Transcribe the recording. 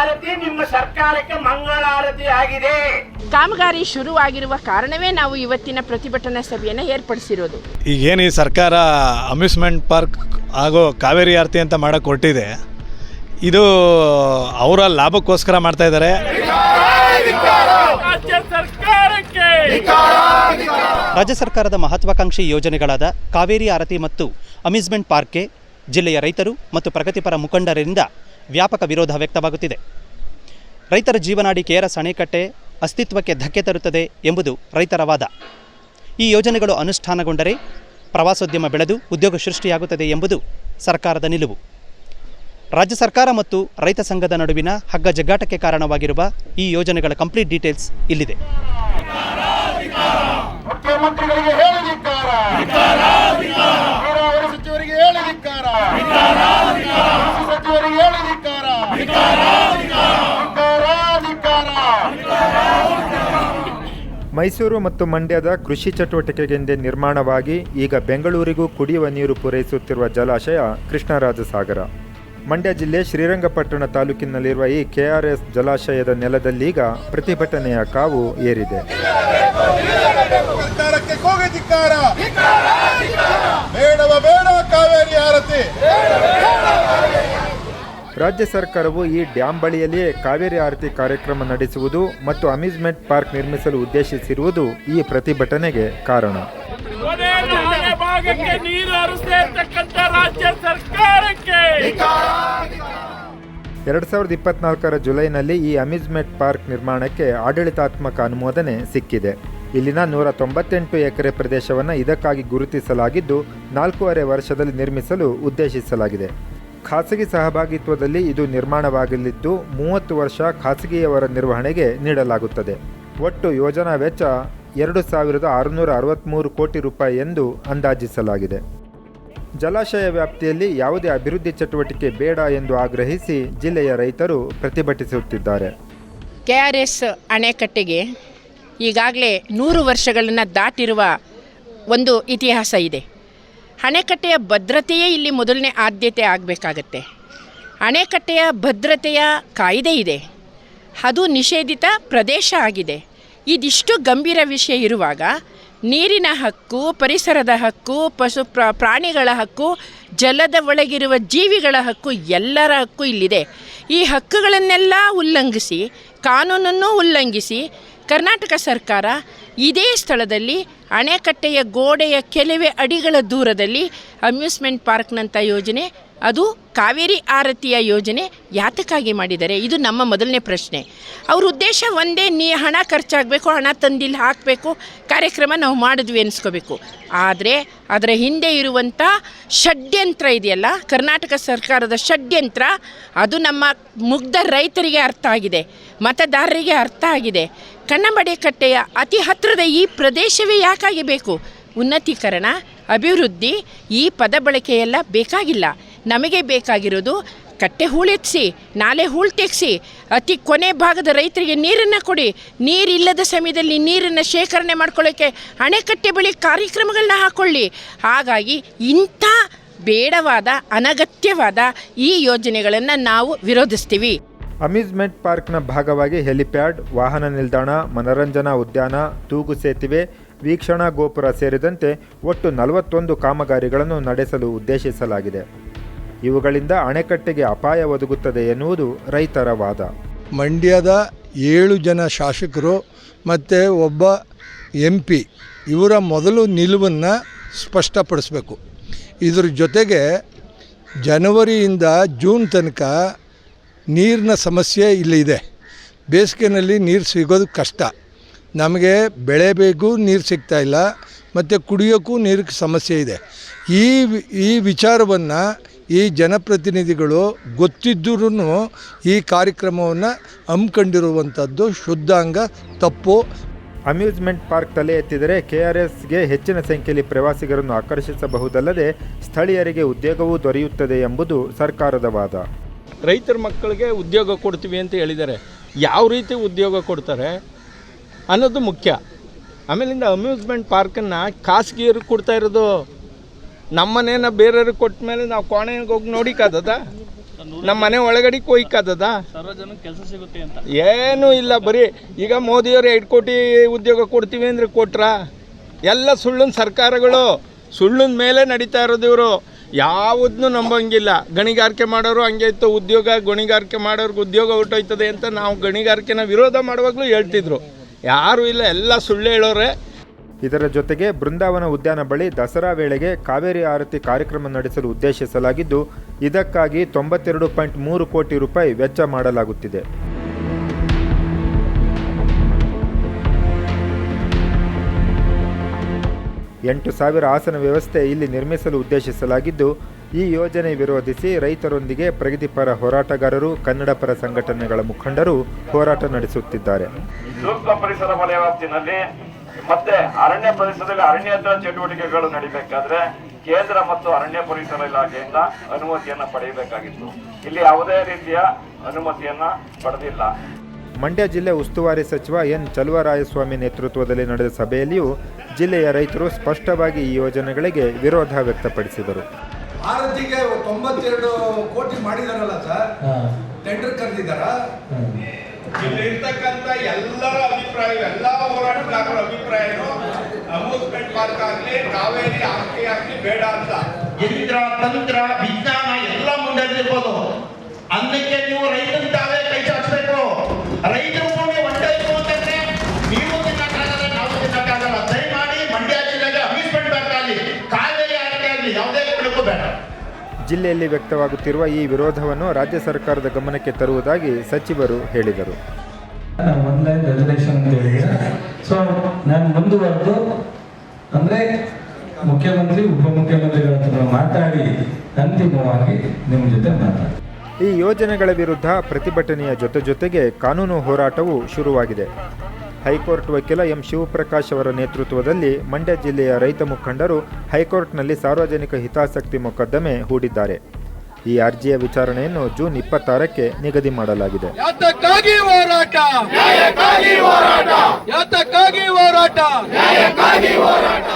ಆರತಿ ನಿಮ್ಮ ಸರ್ಕಾರಕ್ಕೆ ಮಂಗಳಾರತಿ ಆಗಿದೆ. ಕಾಮಗಾರಿ ಶುರುವಾಗಿರುವ ಕಾರಣವೇ ನಾವು ಇವತ್ತಿನ ಪ್ರತಿಭಟನಾ ಸಭೆಯನ್ನು ಏರ್ಪಡಿಸಿರೋದು. ಈಗೇನು ಈ ಸರ್ಕಾರ ಅಮ್ಯೂಸ್ಮೆಂಟ್ ಪಾರ್ಕ್ ಹಾಗೂ ಕಾವೇರಿ ಆರತಿ ಅಂತ ಮಾಡೋಕ್ಕೆ ಹೊರಟಿದೆ. ಇದು ಅವರ ಲಾಭಕ್ಕೋಸ್ಕರ ಮಾಡ್ತಾ ಇದ್ದಾರೆ. ರಾಜ್ಯ ಸರ್ಕಾರದ ಮಹತ್ವಾಕಾಂಕ್ಷಿ ಯೋಜನೆಗಳಾದ ಕಾವೇರಿ ಆರತಿ ಮತ್ತು ಅಮ್ಯೂಸ್ಮೆಂಟ್ ಪಾರ್ಕ್ಗೆ ಜಿಲ್ಲೆಯ ರೈತರು ಮತ್ತು ಪ್ರಗತಿಪರ ಮುಖಂಡರಿಂದ ವ್ಯಾಪಕ ವಿರೋಧ ವ್ಯಕ್ತವಾಗುತ್ತಿದೆ. ರೈತರ ಜೀವನಾಡಿ ಕೆಆರ್ಎಸ್ ಅಣೆಕಟ್ಟೆ ಅಸ್ತಿತ್ವಕ್ಕೆ ಧಕ್ಕೆ ತರುತ್ತದೆ ಎಂಬುದು ರೈತರ ವಾದ. ಈ ಯೋಜನೆಗಳು ಅನುಷ್ಠಾನಗೊಂಡರೆ ಪ್ರವಾಸೋದ್ಯಮ ಬೆಳೆದು ಉದ್ಯೋಗ ಸೃಷ್ಟಿಯಾಗುತ್ತದೆ ಎಂಬುದು ಸರ್ಕಾರದ ನಿಲುವು. ರಾಜ್ಯ ಸರ್ಕಾರ ಮತ್ತು ರೈತ ಸಂಘದ ನಡುವಿನ ಹಗ್ಗ ಜಗ್ಗಾಟಕ್ಕೆ ಕಾರಣವಾಗಿರುವ ಈ ಯೋಜನೆಗಳ ಕಂಪ್ಲೀಟ್ ಡೀಟೇಲ್ಸ್ ಇಲ್ಲಿದೆ. ಮುಖ್ಯಮಂತ್ರಿಗಳಿಗೆ ಸಚಿವರಿಗೆ ಮೈಸೂರು ಮತ್ತು ಮಂಡ್ಯದ ಕೃಷಿ ಚಟುವಟಿಕೆಗೆಂದೇ ನಿರ್ಮಾಣವಾಗಿ ಈಗ ಬೆಂಗಳೂರಿಗೂ ಕುಡಿಯುವ ನೀರು ಪೂರೈಸುತ್ತಿರುವ ಜಲಾಶಯ ಕೃಷ್ಣರಾಜಸಾಗರ. ಮಂಡ್ಯ ಜಿಲ್ಲೆ ಶ್ರೀರಂಗಪಟ್ಟಣ ತಾಲೂಕಿನಲ್ಲಿರುವ ಈ ಕೆಆರ್ಎಸ್ ಜಲಾಶಯದ ನೆಲದಲ್ಲೀಗ ಪ್ರತಿಭಟನೆಯ ಕಾವು ಏರಿದೆ. ಬೇಡವ ಬೇಡ ಕಾವೇರಿ ಆರತಿ. ರಾಜ್ಯ ಸರ್ಕಾರವು ಈ ಡ್ಯಾಂ ಬಳಿಯಲ್ಲಿಯೇ ಕಾವೇರಿ ಆರತಿ ಕಾರ್ಯಕ್ರಮ ನಡೆಸುವುದು ಮತ್ತು ಅಮ್ಯೂಸ್ಮೆಂಟ್ ಪಾರ್ಕ್ ನಿರ್ಮಿಸಲು ಉದ್ದೇಶಿಸಿರುವುದು ಈ ಪ್ರತಿಭಟನೆಗೆ ಕಾರಣ. ಎರಡ್ ಸಾವಿರದ ಇಪ್ಪತ್ನಾಲ್ಕರ ಜುಲೈನಲ್ಲಿ ಈ ಅಮ್ಯೂಸ್ಮೆಂಟ್ ಪಾರ್ಕ್ ನಿರ್ಮಾಣಕ್ಕೆ ಆಡಳಿತಾತ್ಮಕ ಅನುಮೋದನೆ ಸಿಕ್ಕಿದೆ. ಇಲ್ಲಿನ ನೂರ ತೊಂಬತ್ತೆಂಟು ಎಕರೆ ಪ್ರದೇಶವನ್ನು ಇದಕ್ಕಾಗಿ ಗುರುತಿಸಲಾಗಿದ್ದು ನಾಲ್ಕೂವರೆ ವರ್ಷದಲ್ಲಿ ನಿರ್ಮಿಸಲು ಉದ್ದೇಶಿಸಲಾಗಿದೆ. ಖಾಸಗಿ ಸಹಭಾಗಿತ್ವದಲ್ಲಿ ಇದು ನಿರ್ಮಾಣವಾಗಲಿದ್ದು ಮೂವತ್ತು ವರ್ಷ ಖಾಸಗಿಯವರ ನಿರ್ವಹಣೆಗೆ ನೀಡಲಾಗುತ್ತದೆ. ಒಟ್ಟು ಯೋಜನಾ ವೆಚ್ಚ ಎರಡು ಸಾವಿರದ ಆರುನೂರ ಅರವತ್ತ್ಮೂರು ಕೋಟಿ ರೂಪಾಯಿ ಎಂದು ಅಂದಾಜಿಸಲಾಗಿದೆ. ಜಲಾಶಯ ವ್ಯಾಪ್ತಿಯಲ್ಲಿ ಯಾವುದೇ ಅಭಿವೃದ್ಧಿ ಚಟುವಟಿಕೆ ಬೇಡ ಎಂದು ಆಗ್ರಹಿಸಿ ಜಿಲ್ಲೆಯ ರೈತರು ಪ್ರತಿಭಟಿಸುತ್ತಿದ್ದಾರೆ. ಕೆ ಆರ್ ಎಸ್ ಅಣೆಕಟ್ಟೆಗೆ ಈಗಾಗಲೇ ನೂರು ವರ್ಷಗಳನ್ನು ದಾಟಿರುವ ಒಂದು ಇತಿಹಾಸ ಇದೆ. ಅಣೆಕಟ್ಟೆಯ ಭದ್ರತೆಯೇ ಇಲ್ಲಿ ಮೊದಲನೇ ಆದ್ಯತೆ ಆಗಬೇಕಾಗತ್ತೆ. ಅಣೆಕಟ್ಟೆಯ ಭದ್ರತೆಯ ಕಾಯ್ದೆ ಇದೆ. ಅದು ನಿಷೇಧಿತ ಪ್ರದೇಶ ಆಗಿದೆ. ಇದಿಷ್ಟು ಗಂಭೀರ ವಿಷಯ ಇರುವಾಗ ನೀರಿನ ಹಕ್ಕು, ಪರಿಸರದ ಹಕ್ಕು, ಪಶು ಪ್ರ, ಪ್ರಾಣಿಗಳ ಹಕ್ಕು, ಜಲದ ಒಳಗಿರುವ ಜೀವಿಗಳ ಹಕ್ಕು ಎಲ್ಲರ ಹಕ್ಕು ಇಲ್ಲಿದೆ. ಈ ಹಕ್ಕುಗಳನ್ನೆಲ್ಲ ಉಲ್ಲಂಘಿಸಿ, ಕಾನೂನನ್ನು ಉಲ್ಲಂಘಿಸಿ ಕರ್ನಾಟಕ ಸರ್ಕಾರ ಇದೇ ಸ್ಥಳದಲ್ಲಿ ಅಣೆಕಟ್ಟೆಯ ಗೋಡೆಯ ಕೆಲವೇ ಅಡಿಗಳ ದೂರದಲ್ಲಿ ಅಮ್ಯೂಸ್ಮೆಂಟ್ ಪಾರ್ಕ್ನಂಥ ಯೋಜನೆ, ಅದು ಕಾವೇರಿ ಆರತಿಯ ಯೋಜನೆ ಯಾತಕ್ಕಾಗಿ ಮಾಡಿದ್ದಾರೆ ಇದು ನಮ್ಮ ಮೊದಲನೇ ಪ್ರಶ್ನೆ. ಅವ್ರ ಉದ್ದೇಶ ಒಂದೇ, ನೀ ಹಣ ಖರ್ಚಾಗಬೇಕು, ಹಣ ತಂದಿಲ್ಲಿ ಹಾಕಬೇಕು, ಕಾರ್ಯಕ್ರಮ ನಾವು ಮಾಡಿದ್ವಿ ಅನ್ಸ್ಕೋಬೇಕು ಆದರೆ ಅದರ ಹಿಂದೆ ಇರುವಂಥ ಷಡ್ಯಂತ್ರ ಇದೆಯಲ್ಲ, ಕರ್ನಾಟಕ ಸರ್ಕಾರದ ಷಡ್ಯಂತ್ರ, ಅದು ನಮ್ಮ ಮುಗ್ಧ ರೈತರಿಗೆ ಅರ್ಥ ಆಗಿದೆ, ಮತದಾರರಿಗೆ ಅರ್ಥ ಆಗಿದೆ. ಕಟ್ಟೆಯ ಅತಿ ಹತ್ತಿರದ ಈ ಪ್ರದೇಶವೇ ಯಾಕಾಗಿ ಬೇಕು ಉನ್ನತೀಕರಣ, ಅಭಿವೃದ್ಧಿ, ಈ ಪದ ಬಳಕೆಯೆಲ್ಲ ಬೇಕಾಗಿಲ್ಲ. ನಮಗೆ ಬೇಕಾಗಿರೋದು ಕಟ್ಟೆ ಹೂಳೆತ್ಸಿ ನಾಲೆ ಹೂಳು ತೆಗೆಸಿ, ಅತಿ ಕೊನೆ ಭಾಗದ ರೈತರಿಗೆ ನೀರನ್ನು ಕೊಡಿ, ನೀರಿಲ್ಲದ ಸಮಯದಲ್ಲಿ ನೀರನ್ನು ಶೇಖರಣೆ ಮಾಡ್ಕೊಳ್ಳೋಕ್ಕೆ ಅಣೆಕಟ್ಟೆ ಬಳಿ ಕಾರ್ಯಕ್ರಮಗಳನ್ನ ಹಾಕ್ಕೊಳ್ಳಿ ಹಾಗಾಗಿ ಇಂಥ ಬೇಡವಾದ, ಅನಗತ್ಯವಾದ ಈ ಯೋಜನೆಗಳನ್ನು ನಾವು ವಿರೋಧಿಸ್ತೀವಿ. ಅಮ್ಯೂಸ್ಮೆಂಟ್ ಪಾರ್ಕ್ನ ಭಾಗವಾಗಿ ಹೆಲಿಪ್ಯಾಡ್, ವಾಹನ ನಿಲ್ದಾಣ, ಮನರಂಜನಾ ಉದ್ಯಾನ, ತೂಗು ಸೇತುವೆ, ವೀಕ್ಷಣಾ ಗೋಪುರ ಸೇರಿದಂತೆ ಒಟ್ಟು ನಲವತ್ತೊಂದು ಕಾಮಗಾರಿಗಳನ್ನು ನಡೆಸಲು ಉದ್ದೇಶಿಸಲಾಗಿದೆ. ಇವುಗಳಿಂದ ಅಣೆಕಟ್ಟೆಗೆ ಅಪಾಯ ಒದಗುತ್ತದೆ ಎನ್ನುವುದು ರೈತರ ವಾದ. ಮಂಡ್ಯದ ಏಳು ಜನ ಶಾಸಕರು ಮತ್ತು ಒಬ್ಬ ಎಂ ಪಿ ಇವರ ಮೊದಲು ನಿಲುವನ್ನು ಸ್ಪಷ್ಟಪಡಿಸಬೇಕು. ಇದರ ಜೊತೆಗೆ ಜನವರಿಯಿಂದ ಜೂನ್ ತನಕ ನೀರಿನ ಸಮಸ್ಯೆ ಇಲ್ಲಿದೆ ಬೇಸಿಗೆನಲ್ಲಿ ನೀರು ಸಿಗೋದು ಕಷ್ಟ. ನಮಗೆ ಬೆಳೆ ಬೇಕು, ನೀರು ಸಿಗ್ತಾ ಇಲ್ಲ, ಮತ್ತು ಕುಡಿಯೋಕ್ಕೂ ನೀರಿಗೆ ಸಮಸ್ಯೆ ಇದೆ. ಈ ಈ ವಿಚಾರವನ್ನು ಈ ಜನಪ್ರತಿನಿಧಿಗಳು ಗೊತ್ತಿದ್ದರೂ ಈ ಕಾರ್ಯಕ್ರಮವನ್ನು ಹಮ್ಮಿಕೊಂಡಿರುವಂಥದ್ದು ಶುದ್ಧಾಂಗ ತಪ್ಪು. ಅಮ್ಯೂಸ್ಮೆಂಟ್ ಪಾರ್ಕ್ ತಲೆ ಎತ್ತಿದರೆ ಕೆ ಆರ್ ಎಸ್ಗೆ ಹೆಚ್ಚಿನ ಸಂಖ್ಯೆಯಲ್ಲಿ ಪ್ರವಾಸಿಗರನ್ನು ಆಕರ್ಷಿಸಬಹುದಲ್ಲದೆ ಸ್ಥಳೀಯರಿಗೆ ಉದ್ಯೋಗವೂ ದೊರೆಯುತ್ತದೆ ಎಂಬುದು ಸರ್ಕಾರದ ವಾದ. ರೈತರ ಮಕ್ಕಳಿಗೆ ಉದ್ಯೋಗ ಕೊಡ್ತೀವಿ ಅಂತ ಹೇಳಿದ್ದಾರೆ. ಯಾವ ರೀತಿ ಉದ್ಯೋಗ ಕೊಡ್ತಾರೆ ಅನ್ನೋದು ಮುಖ್ಯ. ಆಮೇಲಿಂದ ಅಮ್ಯೂಸ್ಮೆಂಟ್ ಪಾರ್ಕನ್ನು ಖಾಸಗಿಯರು ಕೊಡ್ತಾ ಇರೋದು ನಮ್ಮನೇನ ಬೇರೆಯವ್ರಿಗೆ ಕೊಟ್ಟ ಮೇಲೆ ನಾವು ಕೋಣೆಗೆ ಹೋಗಿ ನೋಡಿಕ್ಕಾದದ ನಮ್ಮ ಮನೆ ಒಳಗಡೆ ಕೊಯ್ಕಾದದ ಏನೂ ಇಲ್ಲ ಬರೀ ಈಗ ಮೋದಿಯವರು ಎರಡು ಕೋಟಿ ಉದ್ಯೋಗ ಕೊಡ್ತೀವಿ ಅಂದರೆ ಕೊಟ್ರಾ? ಎಲ್ಲ ಸುಳ್ಳಿನ ಸರ್ಕಾರಗಳು ಸುಳ್ಳಿನ ಮೇಲೆ ನಡೀತಾ ಇರೋದು ಇವರು. ಯಾವುದನ್ನು ನಂಬಂಗಿಲ್ಲ. ಗಣಿಗಾರಿಕೆ ಮಾಡೋರು ಹಂಗೆ ಇತ್ತು. ಉದ್ಯೋಗ, ಗಣಿಗಾರಿಕೆ ಮಾಡೋರ್ಗೆ ಉದ್ಯೋಗ ಹುಟ್ಟೋಯ್ತದೆ ಅಂತ ನಾವು ಗಣಿಗಾರಿಕೆನ ವಿರೋಧ ಮಾಡುವಾಗಲೂ ಹೇಳ್ತಿದ್ರು. ಯಾರೂ ಇಲ್ಲ, ಎಲ್ಲ ಸುಳ್ಳು ಹೇಳೋರೆ. ಇದರ ಜೊತೆಗೆ ಬೃಂದಾವನ ಉದ್ಯಾನ ಬಳಿ ದಸರಾ ವೇಳೆಗೆ ಕಾವೇರಿ ಆರತಿ ಕಾರ್ಯಕ್ರಮ ನಡೆಸಲು ಉದ್ದೇಶಿಸಲಾಗಿದ್ದು, ಇದಕ್ಕಾಗಿ ತೊಂಬತ್ತೆರಡು ಪಾಯಿಂಟ್ ಮೂರು ಕೋಟಿ ರೂಪಾಯಿ ವೆಚ್ಚ ಮಾಡಲಾಗುತ್ತಿದೆ. ಎಂಟು ಸಾವಿರ ಆಸನ ವ್ಯವಸ್ಥೆ ಇಲ್ಲಿ ನಿರ್ಮಿಸಲು ಉದ್ದೇಶಿಸಲಾಗಿದ್ದು, ಈ ಯೋಜನೆ ವಿರೋಧಿಸಿ ರೈತರೊಂದಿಗೆ ಪ್ರಗತಿಪರ ಹೋರಾಟಗಾರರು, ಕನ್ನಡಪರ ಸಂಘಟನೆಗಳ ಮುಖಂಡರು ಹೋರಾಟ ನಡೆಸುತ್ತಿದ್ದಾರೆ. ಸೂಕ್ತ ಪರಿಸರ ವಲಯ ಮತ್ತೆ ಅರಣ್ಯ ಪ್ರದೇಶದಲ್ಲಿ ಅರಣ್ಯೇತರ ಚಟುವಟಿಕೆಗಳು ನಡಿಬೇಕಾದ್ರೆ ಕೇಂದ್ರ ಮತ್ತು ಅರಣ್ಯ ಪರಿಸರ ಇಲಾಖೆಯಿಂದ ಅನುಮತಿಯನ್ನ ಪಡೆಯಬೇಕಾಗಿತ್ತು. ಇಲ್ಲಿ ಯಾವುದೇ ರೀತಿಯ ಅನುಮತಿಯನ್ನ ಪಡೆದಿಲ್ಲ. ಮಂಡ್ಯ ಜಿಲ್ಲೆ ಉಸ್ತುವಾರಿ ಸಚಿವ ಎನ್ ಚಲುವರಾಯಸ್ವಾಮಿ ನೇತೃತ್ವದಲ್ಲಿ ನಡೆದ ಸಭೆಯಲ್ಲಿಯೂ ಜಿಲ್ಲೆಯ ರೈತರು ಸ್ಪಷ್ಟವಾಗಿ ಈ ಯೋಜನೆಗಳಿಗೆ ವಿರೋಧ ವ್ಯಕ್ತಪಡಿಸಿದರು. ಭಾರತಿಗೆ ತೊಂಬತ್ತೆರಡು ಕೋಟಿ ಮಾಡಿದಾರಲ್ಲ ಸರ್? ಟೆಂಡರ್ ಕರೆದಿದ್ದಾರ? ಇಲ್ಲಿ ಇರ್ತಕ್ಕಂಥ ಎಲ್ಲರ ಅಭಿಪ್ರಾಯ ಎಲ್ಲ ಹೋರಾಟಗಾರರ ಅಭಿಪ್ರಾಯನು ಅಮ್ಯೂಸ್ಮೆಂಟ್ ಪಾರ್ಕ್ ಆಗ್ಲಿ ಕಾವೇರಿ ಆಸ್ತಿ ಆಗ್ಲಿ ಬೇಡ ಅಂತ. ಯಂತ್ರ ತಂತ್ರ ವಿಜ್ಞಾನ ಎಲ್ಲ ಮುಂದೆ ಅದಕ್ಕೆ ನೀವು ರೈತನ ಜಿಲ್ಲೆಯಲ್ಲಿ ವ್ಯಕ್ತವಾಗುತ್ತಿರುವ ಈ ವಿರೋಧವನ್ನು ರಾಜ್ಯ ಸರ್ಕಾರದ ಗಮನಕ್ಕೆ ತರುವುದಾಗಿ ಸಚಿವರು ಹೇಳಿದರು. ಒನ್ ಲೈನ್ ರೆಸಲ್ಯೂಷನ್ ಅಂತ ಹೇಳಿದ್ರೆ ಸೊ ನಾನು ಮುಂದುವರೆದು ಅಂದರೆ ಮುಖ್ಯಮಂತ್ರಿ ಉಪಮುಖ್ಯಮಂತ್ರಿಗಳ ಹತ್ರ ಮಾತಾಡಿ ಅಂತಿಮವಾಗಿ ನಿಮ್ಮ ಜೊತೆ ಮಾತಾಡಿ. ಈ ಯೋಜನೆಗಳ ವಿರುದ್ಧ ಪ್ರತಿಭಟನೆಯ ಜೊತೆ ಜೊತೆಗೆ ಕಾನೂನು ಹೋರಾಟವೂ ಶುರುವಾಗಿದೆ. ಹೈಕೋರ್ಟ್ ವಕೀಲ ಎಂ ಶಿವಪ್ರಕಾಶ್ ಅವರ ನೇತೃತ್ವದಲ್ಲಿ ಮಂಡ್ಯ ಜಿಲ್ಲೆಯ ರೈತ ಮುಖಂಡರು ಹೈಕೋರ್ಟ್ನಲ್ಲಿ ಸಾರ್ವಜನಿಕ ಹಿತಾಸಕ್ತಿ ಮೊಕದ್ದಮೆ ಹೂಡಿದ್ದಾರೆ. ಈ ಅರ್ಜಿಯ ವಿಚಾರಣೆಯನ್ನು ಜೂನ್ ಇಪ್ಪತ್ತಾರಕ್ಕೆ ನಿಗದಿ ಮಾಡಲಾಗಿದೆ. ಹೋರಾಟ.